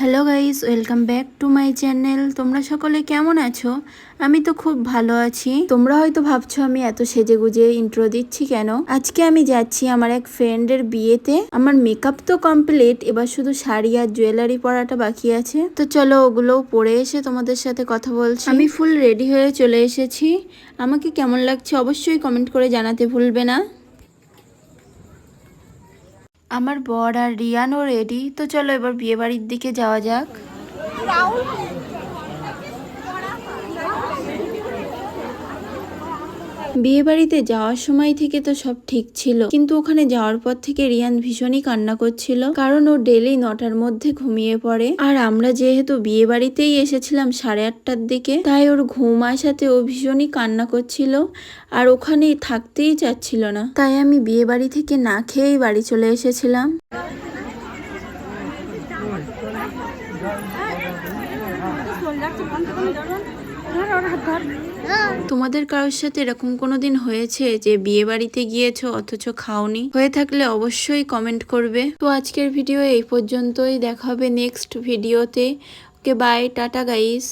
Hello guys welcome back to my channel তোমরা সকলে কেমন আছো? আমি তো খুব ভালো আছি। তোমরা হয়তো ভাবছ আমি এত সেজে গুজে ইন্ট্রো দিচ্ছি কেন? আজকে আমি যাচ্ছি আমার এক ফ্রেন্ডের বিয়েতে। আমার মেকআপ তো কমপ্লিট এবার শুধু শাড়ি আর জুয়েলারি পরাটা বাকি আছে। তো চলো ওগুলোও পরে এসে তোমাদের সাথে কথা বলছি। আমি ফুল রেডি হয়ে চলে এসেছি। আমাকে কেমন লাগছে অবশ্যই কমেন্ট করে জানাতে ভুলবে না। আমার বর আর রিয়ানও রেডি তো চলো এবার বিয়ে বাড়ির দিকে যাওয়া যাক। বিয়ে বাড়িতে যাওয়ার সময় থেকে তো সব ঠিক ছিল কিন্তু ওখানে যাওয়ার পর থেকে রিয়ান ভীষণই কান্না করছিল কারণ ও ডেলি নটার মধ্যে ঘুমিয়ে পড়ে আর আমরা যেহেতু বিয়ে বাড়িতেই এসেছিলাম সাড়ে আটটার দিকে তাই ওর ঘুম আসাতে ও ভীষণই কান্না করছিল আর ওখানে থাকতেই চাচ্ছিল না তাই আমি বিয়ে বাড়ি থেকে না খেয়েই বাড়ি চলে এসেছিলাম তোমাদের কারোর সাথে এরকম কোনো দিন হয়েছে যে বিয়ে বাড়িতে গিয়েছো অথচ খাওনি? হয়ে থাকলে অবশ্যই কমেন্ট করবে। তো আজকের ভিডিও এই পর্যন্তই। দেখা হবে নেক্সট ভিডিওতে ওকে বাই টাটা গাইস